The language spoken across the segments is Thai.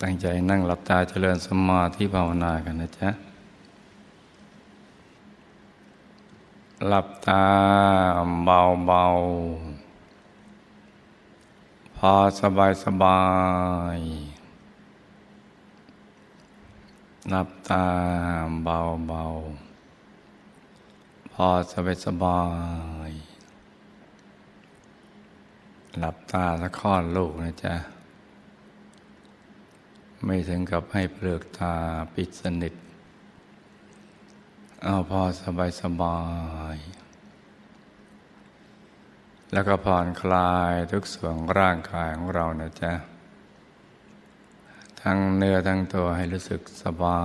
ตั้งใจนั่งหลับตาเจริญสมาธิภาวนากันนะจ๊ะ หลับตาเบาๆพอสบายสบาย หลับตาเบาๆพอสบายสบาย หลับตาสักค้อนลูกนะจ๊ะ ไม่ถึงกับให้เปลือกตาปิดสนิท เอาพอสบายสบาย แล้วก็ผ่อนคลายทุกส่วนร่างกายของเรานะจ๊ะ ทั้งเนื้อทั้งตัวให้รู้สึกสบา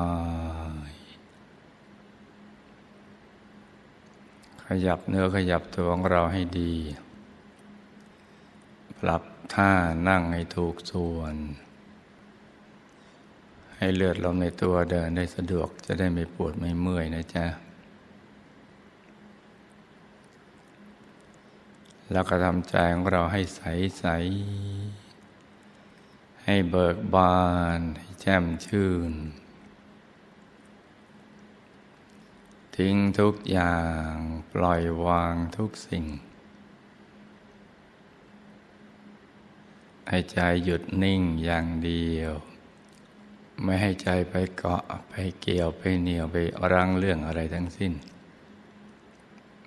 ย ขยับเนื้อขยับตัวของเราให้ดี ปรับท่านั่งให้ถูกส่วน ให้เลือดลมในตัวเดินได้สะดวกจะได้ไม่ปวดไม่เมื่อยนะจ๊ะ แล้วก็ทำใจของเราให้ใสใส ให้เบิกบาน ให้แจ่มชื่น ทิ้งทุกอย่างปล่อยวางทุกสิ่ง ให้ใจหยุดนิ่งอย่างเดียว ไม่ให้ใจไปเกาะไปเกี่ยวไปเหนียวไปรั้งเรื่องอะไรทั้งสิ้น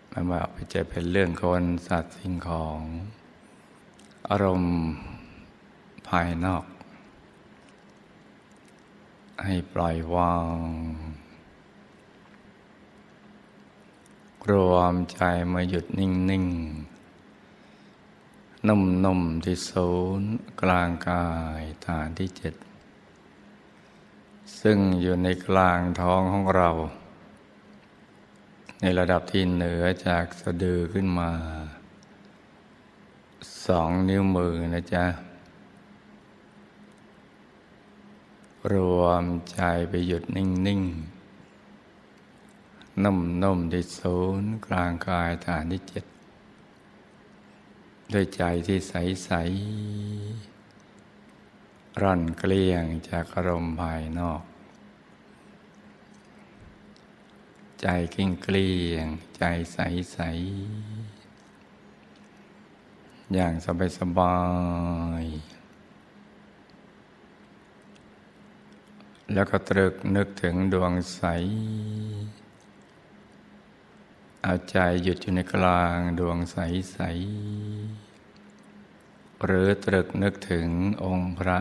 ไม่ว่าไปจะเป็นเรื่องคนสัตว์สิ่งของ อารมณ์ภายนอก ให้ปล่อยวางรวมใจมาหยุดนิ่งนิ่งนุ่มนุ่มที่ศูนย์กลางกายฐานที่เจ็ด ซึ่งอยู่ในกลางท้องของเรา ในระดับที่เหนือจากสะดือขึ้นมา สองนิ้วมือนะจ๊ะ รวมใจไปหยุดนิ่งนิ่งนุ่มนุ่มที่ศูนย์กลางกายฐานที่เจ็ดด้วยใจที่ใสใส ร่อนเกลี้ยงจากอารมณ์ภายนอก ใจกิ้งเกลี้ยง ใจใสใสอย่างสบายสบายแล้วก็ตรึกนึกถึงดวงใส เอาใจหยุดอยู่ในกลางดวงใสใส หรือตรึกนึกถึงองค์พระ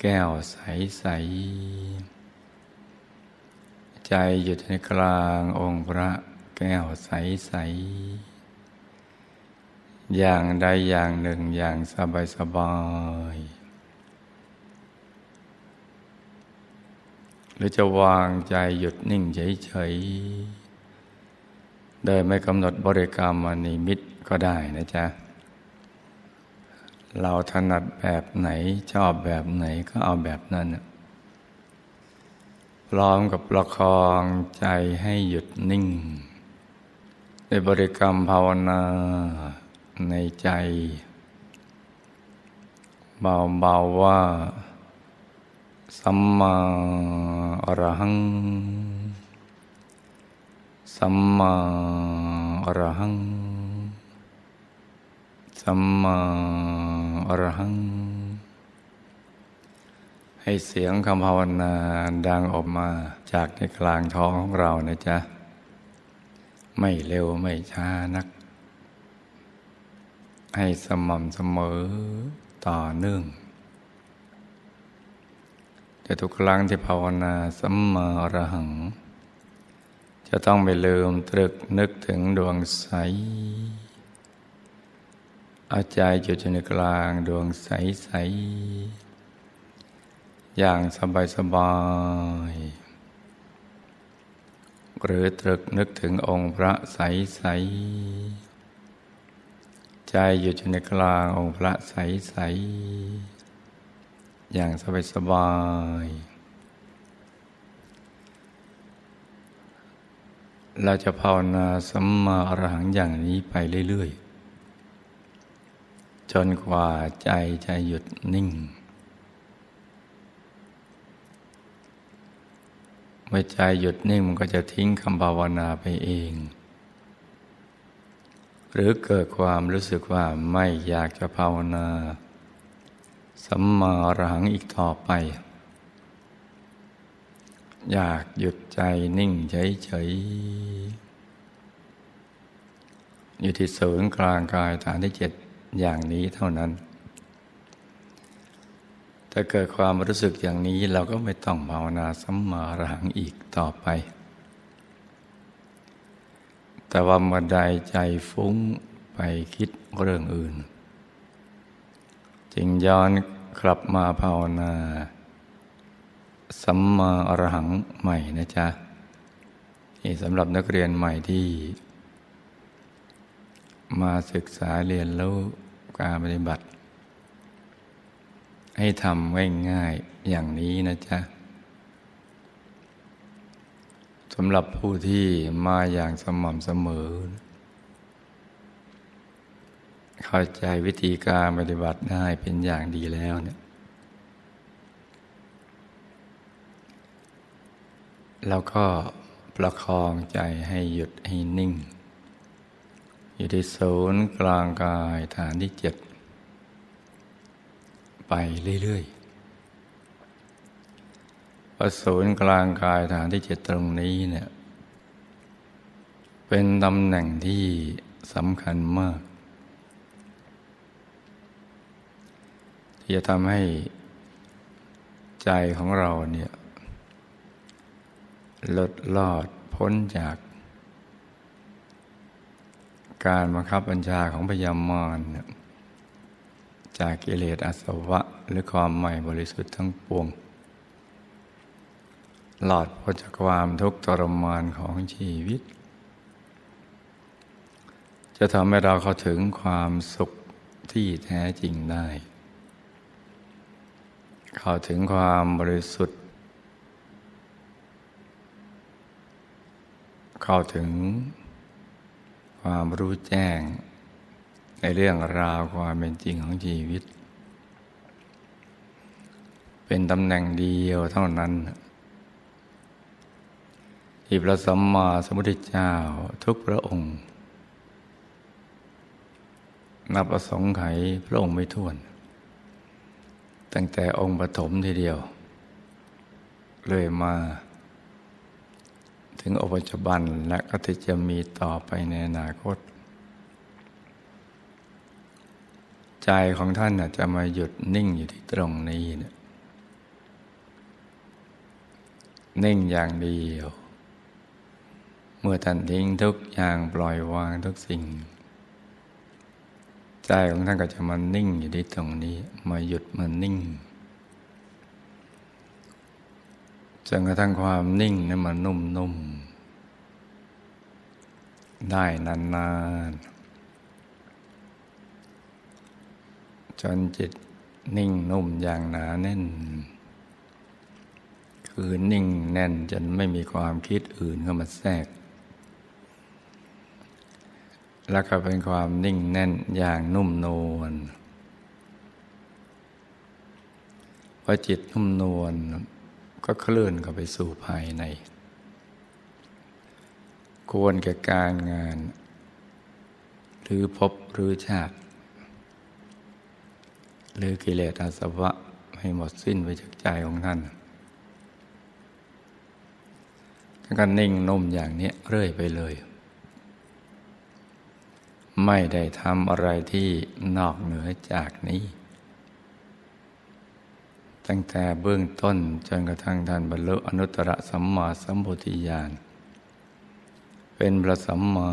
แก้วใสใสใจหยุดในกลางองค์พระแก้วใสใสอย่างใดอย่างหนึ่งอย่างสบายสบายหรือจะวางใจหยุดนิ่งเฉย ๆ โดยไม่กำหนดบริกรรมมนิมิตก็ได้นะจ๊ะ เราถนัดแบบไหนชอบแบบไหนก็เอาแบบนั้นพร้อมกับประคองใจให้หยุดนิ่งในบริกรรมภาวนาในใจ เบาๆว่า สัมมาอรหัง สัมมาอรหัง สัมมา อรหัง ให้เสียงคำภาวนาดังออกมาจากในกลางท้องของเรานะจ๊ะ ไม่เร็วไม่ช้านัก ให้สม่ำเสมอต่อเนื่องแต่ทุกครั้งที่ภาวนาสัมมาอรหัง จะต้องไม่ลืมตรึกนึกถึงดวงใส เอาใจจุดอยู่ในกลางดวงใสใสอย่างสบายสบายหรือตรึกนึกถึงองค์พระใสใสใจอยู่ในกลางองค์พระใสใสอย่างสบายสบายเราจะภาวนาสัมมาอรหังอย่างนี้ไปเรื่อย ๆ จนกว่าใจจะหยุดนิ่ง เมื่อใจหยุดนิ่งมันก็จะทิ้งคำภาวนาไปเอง หรือเกิดความรู้สึกว่าไม่อยากจะภาวนาสัมมารหังอีกต่อไป อยากหยุดใจนิ่งเฉยๆอยู่ที่ศูนย์กลางกายฐานที่เจ็ด อย่างนี้เท่านั้น ถ้าเกิดความรู้สึกอย่างนี้เราก็ไม่ต้องภาวนาสัมมาอรหังอีกต่อไป แต่ว่าเมื่อใดใจฟุ้งไปคิดเรื่องอื่น จึงย้อนกลับมาภาวนาสัมมาอรหังใหม่นะจ๊ะนี่สำหรับนักเรียนใหม่ที่ มาศึกษาเรียนรู้การปฏิบัติ ให้ทำง่ายๆอย่างนี้นะจ๊ะสำหรับผู้ที่มาอย่างสม่ำเสมอ เข้าใจวิธีการปฏิบัติได้เป็นอย่างดีแล้วเนี่ยแล้วก็ประคองใจให้หยุดให้นิ่ง อยู่ที่ศูนย์กลางกายฐานที่เจ็ดไปเรื่อยๆพอศูนย์กลางกายฐานที่เจ็ดตรงนี้เนี่ยเป็นตำแหน่งที่สำคัญมาก ที่จะทำให้ใจของเราเนี่ยหลุดลอดพ้นจาก การบังคับบัญชาของพยามารจากกิเลสอาสวะหรือความใหม่บริสุทธิ์ทั้งปวง หลอดพ้นจากความทุกข์ทรมานของชีวิต จะทำให้เราเข้าถึงความสุขที่แท้จริงได้ เข้าถึงความบริสุทธิ์ เข้าถึง ความรู้แจ้ง ในเรื่องราวความเป็นจริงของชีวิต เป็นตำแหน่งเดียวเท่านั้นที่พระสัมมาสัมพุทธเจ้าทุกพระองค์ นับประสงค์ไขพระองค์ไม่ท้วน ตั้งแต่องค์ปฐมทีเดียว เลยมา ถึงอปัจจุบันและก็ที่จะมีต่อไปในอนาคต ใจของท่านจะมาหยุดนิ่งอยู่ที่ตรงนี้เนี่ยนิ่งอย่างเดียว เมื่อท่านทิ้งทุกอย่างปล่อยวางทุกสิ่ง ใจของท่านก็จะมานิ่งอยู่ที่ตรงนี้ มาหยุดมานิ่งจนกระทั่งความนิ่งนั้นมันนุ่มๆ ได้นานๆ จนจิตนิ่งนุ่มอย่างหนาแน่น คือนิ่งแน่นจนไม่มีความคิดอื่นเข้ามาแทรก แล้วก็เป็นความนิ่งแน่นอย่างนุ่มนวลพอจิตนุ่มนวลก็เคลื่อนเข้าไปสู่ภายใน ควรแก่การงาน หรือพบหรือชาติ หรือกิเลสอาสวะให้หมดสิ้นไปจากใจของท่านท่านก็นิ่งนุ่มอย่างนี้เรื่อยไปเลย ไม่ได้ทำอะไรที่นอกเหนือจากนี้ ตั้งแต่เบื้องต้นจนกระทั่งท่านบรรลุอนุตตรสัมมาสัมพุทธิญาณ เป็นพระสัมมา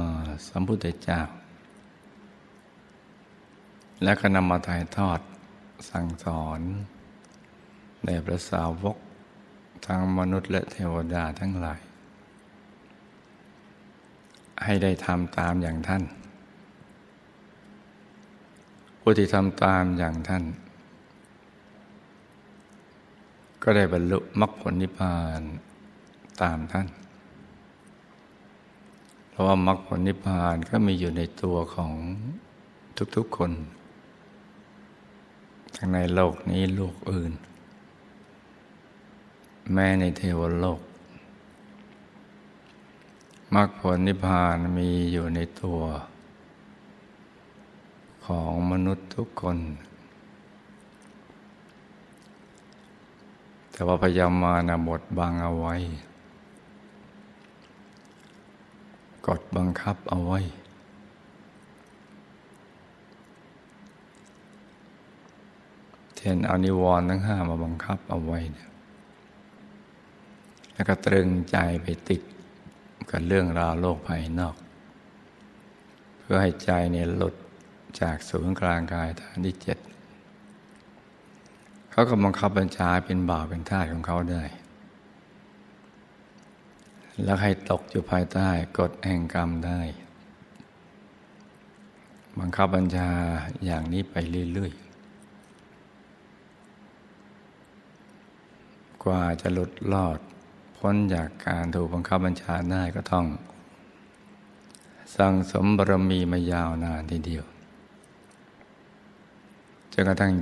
สัมพุทธเจ้า และก็นำมาถ่ายทอดสั่งสอน ในพระสาวกทั้งมนุษย์และเทวดาทั้งหลาย ให้ได้ทำตามอย่างท่าน ผู้ที่ทำตามอย่างท่าน ก็ได้บรรลุมรรคผลนิพพานตามท่าน เพราะว่ามรรคผลนิพพานก็มีอยู่ในตัวของทุกๆคน ทั้งในโลกนี้โลกอื่น แม้ในเทวโลกมรรคผลนิพพานมีอยู่ในตัว ของมนุษย์ทุกคน แต่ว่าพยามานะบดบังเอาไว้ กดบังคับเอาไว้ เช่นเอานิวรณ์ทั้งห้ามาบังคับเอาไว้เนี่ยแล้วก็ตรึงใจไปติดกับเรื่องราวโลกภายนอก เพื่อให้ใจเนี่ยหลุดจากศูนย์กลางกายฐานที่เจ็ดเขาก็บังคับบัญชาเป็นบ่าวเป็นทาสของเขาได้ แล้วให้ตกอยู่ภายใต้กฎแห่งกรรมได้ บังคับบัญชาอย่างนี้ไปเรื่อยๆ กว่าจะหลุดรอด พ้นจากการถูกบังคับบัญชาได้ก็ต้อง สั่งสมบารมีมายาวนานทีเดียวจนกระทั่ง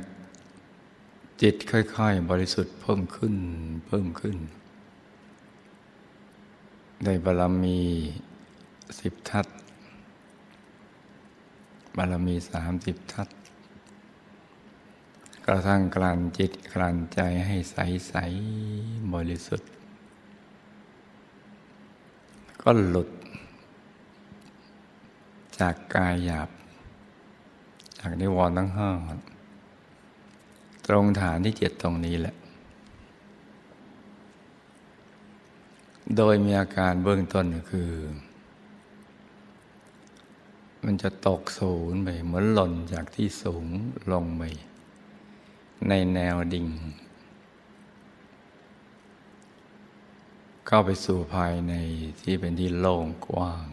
จิตค่อย ๆ บริสุทธิ์เพิ่มขึ้นเพิ่มขึ้น ได้บารมีสิบทัศบารมีสามสิบทัศกระทั่งกลั่นจิตกลั่นใจให้ใสใสบริสุทธิ์ ก็หลุด จากกายหยาบ จากนิวรณ์ทั้งห้าตรงฐานที่เจ็ดตรงนี้แหละ โดยมีอาการเบื้องต้นคือ มันจะตกศูนย์ไปเหมือนหล่นจากที่สูงลงไปในแนวดิ่ง เข้าไปสู่ภายในที่เป็นที่โล่งกว้าง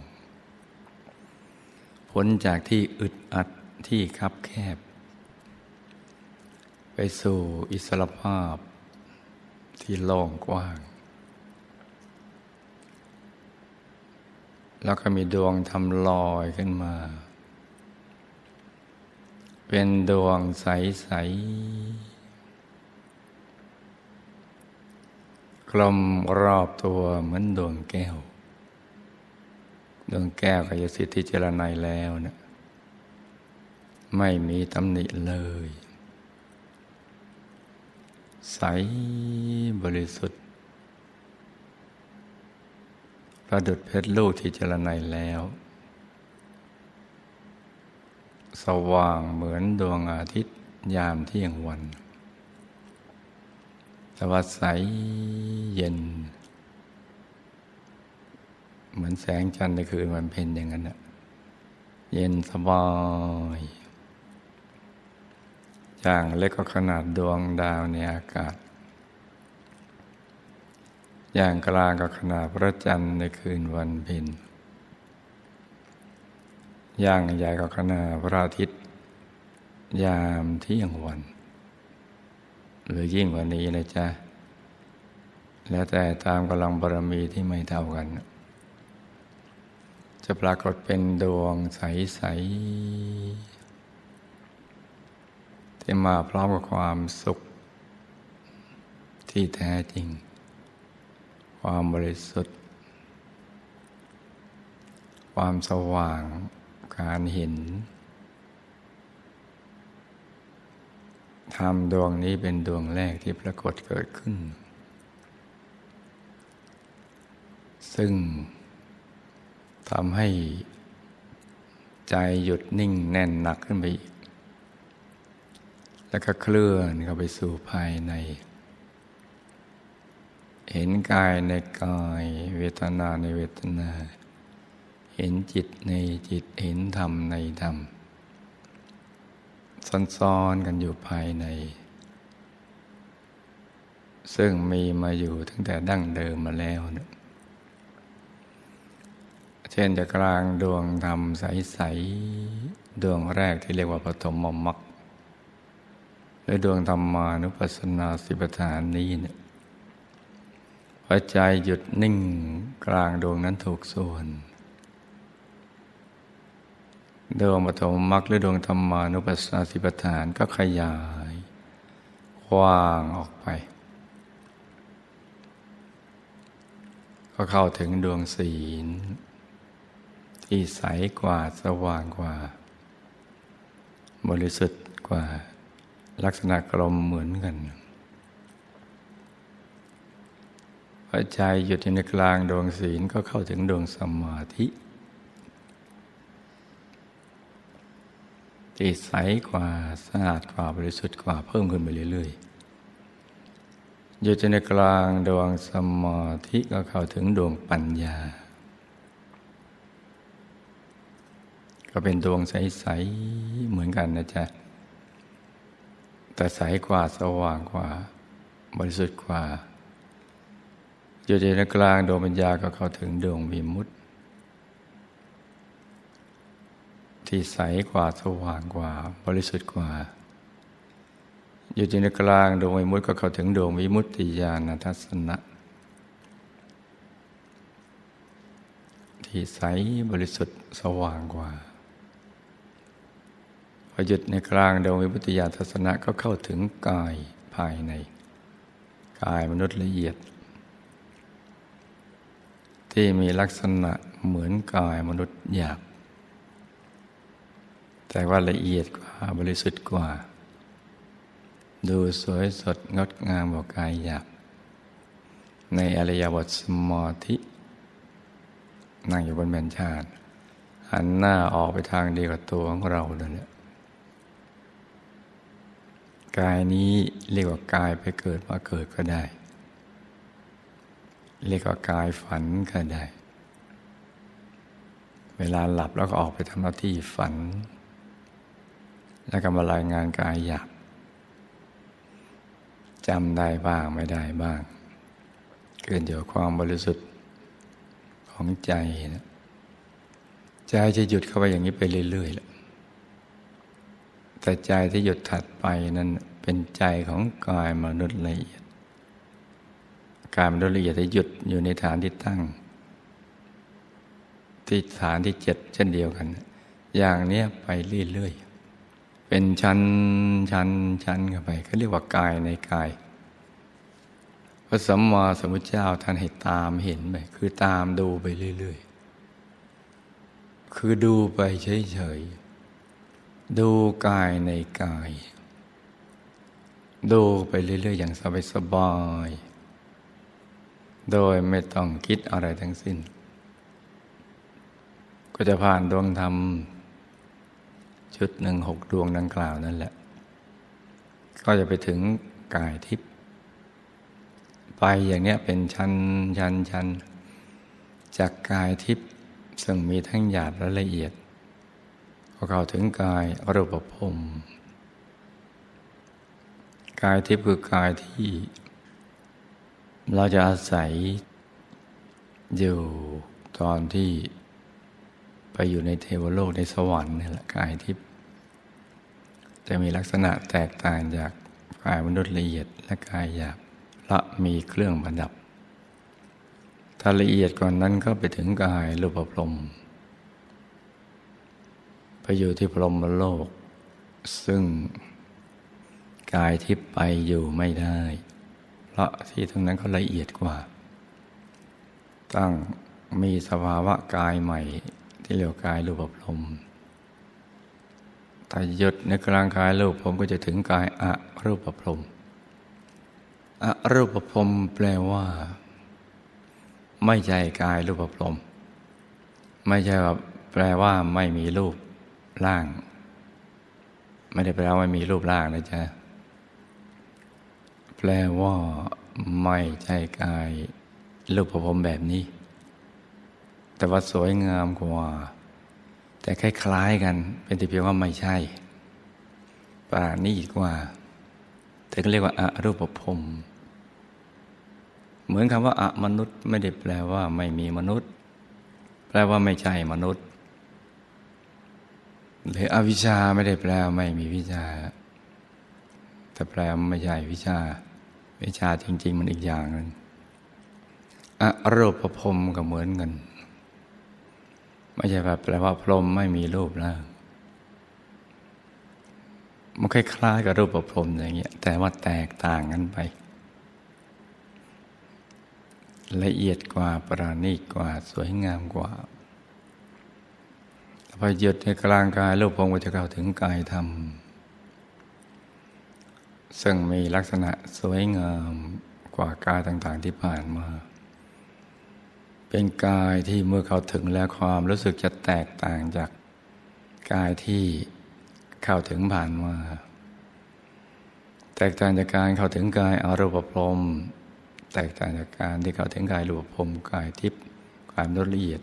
พ้นจากที่อึดอัดที่คับแคบ ไปสู่อิสรภาพที่โล่งกว้าง แล้วก็มีดวงทำลอยขึ้นมา เป็นดวงใส ๆ กลมรอบตัวเหมือนดวงแก้ว ดวงแก้วกายสิทธิเจรไนยแล้วเนะี่ยไม่มีตำหนิเลย ใสบริสุทธิ ประดุดเพชรลูกที่เจรไนแล้ว สว่างเหมือนดวงอาทิตย์ยามเที่ยงวันแต่ว่าใสเย็น เหมือนแสงจันทร์ในคืนวันเพ็ญอย่างนั้นนะเย็นสบายอย่างเล็กก็ขนาดดวงดาวในอากาศ อย่างกลางก็ขนาดพระจันทร์ในคืนวันเพ็ญอย่างใหญ่ก็ขนาดพระอาทิตย์ ยามเที่ยงวัน หรือยิ่งกว่านี้นะจ๊ะ แล้วแต่ตามกำลังบารมีที่ไม่เท่ากัน จะปรากฏเป็นดวงใส ๆ ที่มาพร้อมกับความสุขที่แท้จริง ความบริสุทธิ์ ความสว่าง การเห็น ธรรมดวงนี้เป็นดวงแรกที่ปรากฏเกิดขึ้น ซึ่งทำให้ใจหยุดนิ่งแน่นหนักขึ้นไปอีก แล้วก็เคลื่อนเข้าไปสู่ภายใน เห็นกายในกาย เวทนาในเวทนา เห็นจิตในจิตเห็นธรรมในธรรมซ้อนๆกันอยู่ภายใน ซึ่งมีมาอยู่ตั้งแต่ดั้งเดิมมาแล้วนะเช่นจะกลางดวงธรรมใส ๆ ดวงแรกที่เรียกว่าปฐมมรรคหรือดวงธรรมานุปัสสนาสิบฐานนี้เนี่ย พอใจหยุดนิ่งกลางดวงนั้นถูกส่วน ดวงปฐมมรรคหรือดวงธรรมานุปัสสนาสิบฐานก็ขยายกว้างออกไปก็ก็เข้าถึงดวงศีล ที่ใสกว่าสว่างกว่า บริสุทธิ์กว่าลักษณะกลมเหมือนกัน พอใจหยุดอยู่ในกลางดวงศีลก็เข้าถึงดวงสมาธิที่ใสกว่าสะอาดกว่าบริสุทธิ์กว่าเพิ่มขึ้นไปเรื่อยๆหยุดอยู่ในกลางดวงสมาธิก็เข้าถึงดวงปัญญา ก็เป็นดวงใสๆเหมือนกันนะจ๊ะ แต่ใสกว่าสว่างกว่า บริสุทธิ์กว่า อยู่ในกลางดวงปัญญาก็เข้าถึงดวงวิมุตติ ที่ใสกว่าสว่างกว่า บริสุทธิ์กว่า อยู่ในกลางดวงวิมุตติก็เข้าถึงดวงวิมุตติญาณทัศนะ ที่ใสบริสุทธิ์สว่างกว่าพอหยุดในกลางดวงวิมุตติญาณทัศนะก็เข้าถึงกายภายใน กายมนุษย์ละเอียด ที่มีลักษณะเหมือนกายมนุษย์หยาบ แต่ว่าละเอียดกว่าบริสุทธิ์กว่า ดูสวยสดงดงามกว่ากายหยาบ ในอริยบทสมาธินั่งอยู่บนแมนชาติหันหน้าออกไปทางเดียวกับตัวของเราเลยแหละกายนี้เรียกว่ากายไปเกิดมาเกิดก็ได้ เรียกว่ากายฝันก็ได้ เวลาหลับแล้วก็ออกไปทำหน้าที่ฝัน แล้วก็มารายงานกายหยาบจำได้บ้างไม่ได้บ้างเกินอยู่ความบริสุทธิ์ของใจนะใจจะหยุดเข้าไปอย่างนี้ไปเรื่อยๆแหละแต่ใจที่หยุดถัดไปนั้นเป็นใจของกายมนุษย์ละเอียด กายมนุษย์ละเอียดที่หยุดอยู่ในฐานที่ตั้ง ที่ฐานที่เจ็ดเช่นเดียวกัน อย่างเนี้ยไปเรื่อยๆ เป็นชั้นชั้นชั้นกันไปเขาเรียกว่ากายในกาย พระสัมมาสัมพุทธเจ้าท่านให้ตามเห็นไปคือตามดูไปเรื่อยๆ คือดูไปเฉยๆ ดูกายในกาย ดูไปเรื่อยๆ อย่างสบายๆ โดยไม่ต้องคิดอะไรทั้งสิ้น ก็จะผ่านดวงธรรม ชุดหนึ่งหกดวงดังกล่าวนั่นแหละ ก็จะไปถึงกายทิพย์ไปอย่างเนี้ยเป็นชั้นชั้นชั้นจากกายทิพย์ซึ่งมีทั้งหยาบและละเอียดพอเข้าถึงกายรูปภพกายทิพย์คือกายที่ เราจะอาศัยอยู่ตอนที่ไปอยู่ในเทวโลกในสวรรค์นี่แหละกายทิพย์จะมีลักษณะแตกต่างจากกายมนุษย์ละเอียดและกายหยาบละมีเครื่องประดับ ถ้าละเอียดกว่านนั้นก็ไปถึงกายรูปพรหมไปอยู่ที่พรหมโลก ซึ่งกายทิพย์ไปอยู่ไม่ได้ ราะที่ตรงนั้นก็ละเอียดกว่า ตั้งมีสภาวะกายใหม่ ที่เรียกกายรูปพรมถ้าหยุดในกลางกายรูปพรมก็จะถึงกายอะรูปพรมอรูปพรมแปลว่า ไม่ใช่กายรูปพรมไม่ใช่ว่าแปลว่าไม่มีรูปร่าง ไม่ได้แปลว่าไม่มีรูปร่างนะจ๊ะ แปลว่า ไม่ใช่กายรูปพรมแบบนี้ แต่ว่าสวยงามกว่า แต่คล้ายๆกัน เป็นแต่เพียงว่าไม่ใช่ป่านี้อีกว่าแต่ก็เรียกว่าอารูปภพเหมือนคำว่าอมนุษย์ไม่ได้แปลว่าไม่มีมนุษย์ แปลว่าไม่ใช่มนุษย์ หรืออวิชชาไม่ได้แปลว่าไม่มีวิชา แต่แปลไม่ใช่วิชา วิชาจริง ๆ มันอีกอย่างหนึ่งอรูปภพก็เหมือนกันไม่ใช่แบบแปลว่าพรมไม่มีรูปร่างมันคล้ายๆกับรูปประพรมอย่างเงี้ยแต่ว่าแตกต่างกันไป ละเอียดกว่าปราณีตกว่าสวยงามกว่าพอหยุดในกลางกายรูปพงศ์ก็จะเข้าถึงกายธรรม ซึ่งมีลักษณะสวยงามกว่ากายต่างๆที่ผ่านมา เป็นกายที่เมื่อเขาถึงแล้วความรู้สึกจะแตกต่างจากกายที่เข้าถึงผ่านมา แตกต่างจากการเข้าถึงกายอารูปพรม แตกต่างจากการที่เข้าถึงกายรูปพรมกายทิพย์กายมนุษย์ละเอียด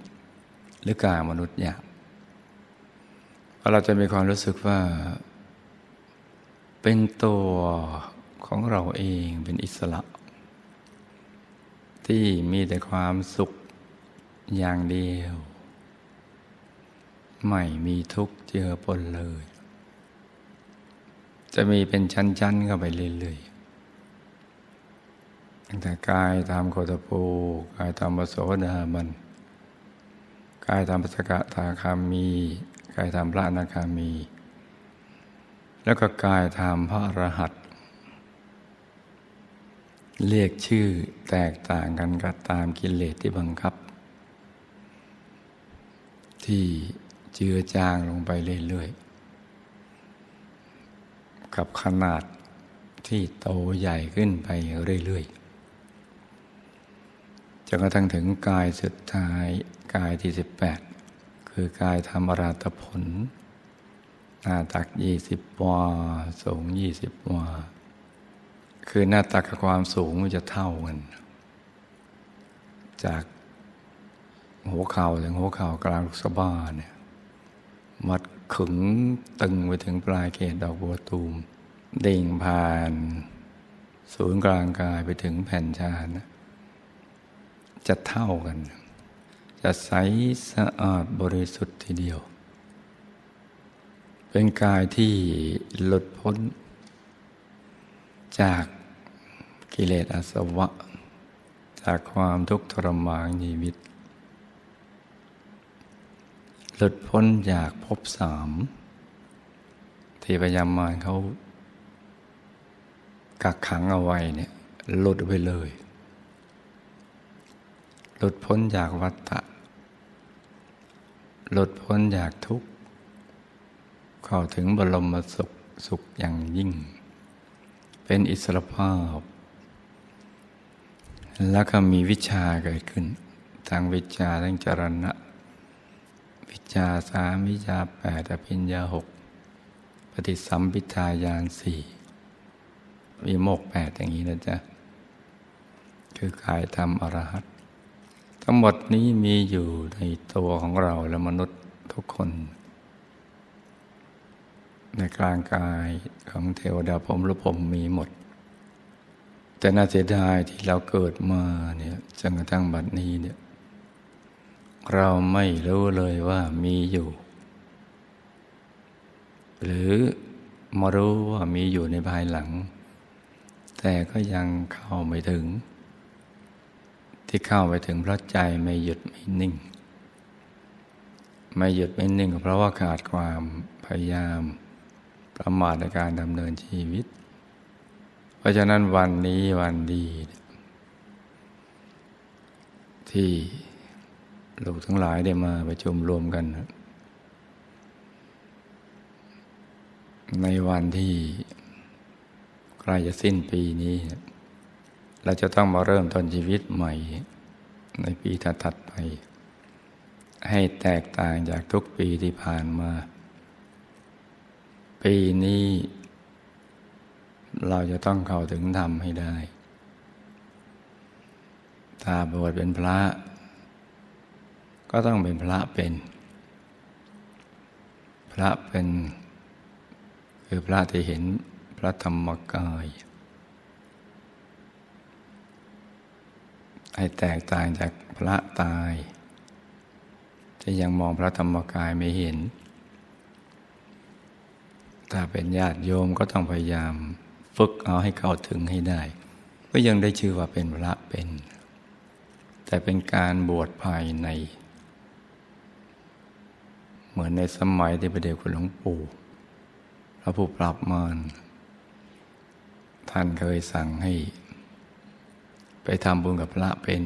หรือกายมนุษย์หยาบเพราะเราจะมีความรู้สึกว่า เป็นตัวของเราเองเป็นอิสระ ที่มีแต่ความสุขอย่างเดียว ไม่มีทุกข์เจือปนเลย จะมีเป็นชั้นๆเข้าไปเรื่อยๆตั้งแต่กายตามโคตปูกายตามปโสดาบันกายตามปสกทาคามี กายตามพระนาคามี แล้วก็กายตามพระอรหัต์เรียกชื่อแตกต่างกันก็ตามกิเลสที่บังคับ ที่เจือจางลงไปเรื่อยๆ กับขนาดที่โตใหญ่ขึ้นไปเรื่อยๆจนกระทั่งถึงกายสุดท้ายกายที่สิบแปดคือกายธรรมราตผล หน้าตักยี่สิบวา สูงยี่สิบวา คือหน้าตักกับความสูงมันจะเท่ากัน จากหัวเข่าถึงหัวเข่ากลางลูกสะบ้าเนี่ย มัดขึงตึงไปถึงปลายเกศดอกบัวตูมเด่งผ่าน ศูนย์กลางกายไปถึงแผ่นชานจะเท่ากัน จะใสสะอาดบริสุทธิ์ทีเดียว เป็นกายที่หลุดพ้น จากกิเลสอาสวะ จากความทุกข์ทรมานชีวิต หลุดพ้นจากภพสามที่พยายามมารเขากักขังเอาไว้เนี่ยหลุดไปเลย หลุดพ้นจากวัฏฏะหลุดพ้นจากทุกข์ เข้าถึงบรมสุขสุขอย่างยิ่ง เป็นอิสรภาพ แล้วก็มีวิชาเกิดขึ้น ทางวิชาทั้งจรณะ วิชาสามวิชาแปดอภิญญาหกปฏิสัมพิทายานสี่วิโมกแปดอย่างนี้นะจ๊ะ คือกายธรรมอรหัตทั้งหมดนี้มีอยู่ในตัวของเราและมนุษย์ทุกคน ในกลางกายของเทวดาพรหมหรือพรหมมีหมด แต่น่าเสียดายที่เราเกิดมาเนี่ยจนกระทั่งบัดนี้เนี่ยเราไม่รู้เลยว่ามีอยู่ หรือมารู้ว่ามีอยู่ในภายหลัง แต่ก็ยังเข้าไม่ถึง ที่เข้าไปถึงเพราะใจไม่หยุดไม่นิ่ง ไม่หยุดไม่นิ่งเพราะว่าขาดความพยายาม ประมาทในการดำเนินชีวิต เพราะฉะนั้นวันนี้วันดี ที่ลูกทั้งหลายได้มาประชุมรวมกัน ในวันที่ใกล้จะสิ้นปีนี้ เราจะต้องมาเริ่มต้นชีวิตใหม่ ในปีถัดๆไป ให้แตกต่างจากทุกปีที่ผ่านมา ปีนี้ เราจะต้องเข้าถึงธรรมให้ได้ ถ้าบวชเป็นพระ ก็ต้องเป็นพระเป็น พระเป็นคือพระที่เห็นพระธรรมกาย ให้แตกต่างจากพระตาย ที่ยังมองพระธรรมกายไม่เห็น ถ้าเป็นญาติโยมก็ต้องพยายามฝึกเอาให้เข้าถึงให้ได้ ก็ยังได้ชื่อว่าเป็นพระเป็น แต่เป็นการบวชภายใน เหมือนในสมัยที่พระเดชคุณหลวงปู่พระผู้ปรับมารท่านเคยสั่งให้ ไปทำบุญกับพระเป็น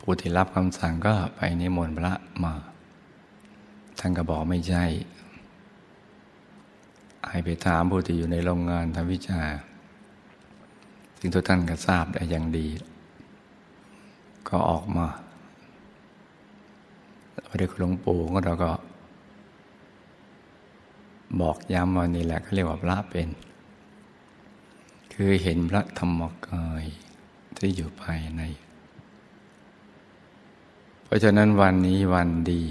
ผู้ที่รับคำสั่งก็ไปนิมนต์พระมา ท่านก็บอกไม่ใช่ ให้ไปถามผู้ที่อยู่ในโรงงานทำวิชา ซึ่งทุกท่านก็ทราบได้อย่างดี ก็ออกมาพระเดชหลวงปู่ก็เราก็ บอกย้ำว่านี่แหละเขาเรียกว่าพระเป็น คือเห็นพระธรรมกายที่อยู่ภายใน เพราะฉะนั้นวันนี้วันดี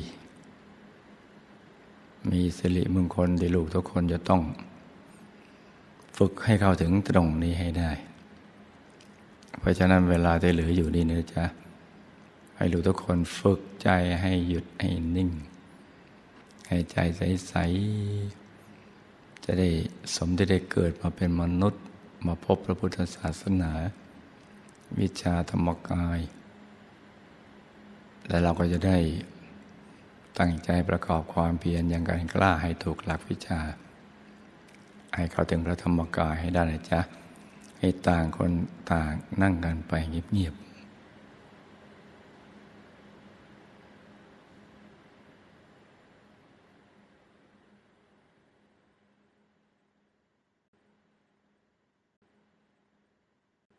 มีสิริมงคลที่ลูกทุกคนจะต้อง ฝึกให้เข้าถึงตรงนี้ให้ได้ เพราะฉะนั้นเวลาที่เหลืออยู่นี่เนื้อจะให้ลูกทุกคนฝึกใจให้หยุดให้นิ่ง ให้ใจใสๆจะได้สมที่ได้เกิดมาเป็นมนุษย์ มาพบพระพุทธศาสนา วิชาธรรมกาย และเราก็จะได้ ตั้งใจประกอบความเพียรอย่างการกล้าให้ถูกหลักวิชา ให้เขาถึงพระธรรมกายให้ได้นะจ๊ะ ให้ต่างคนต่างนั่งกันไปเงียบๆ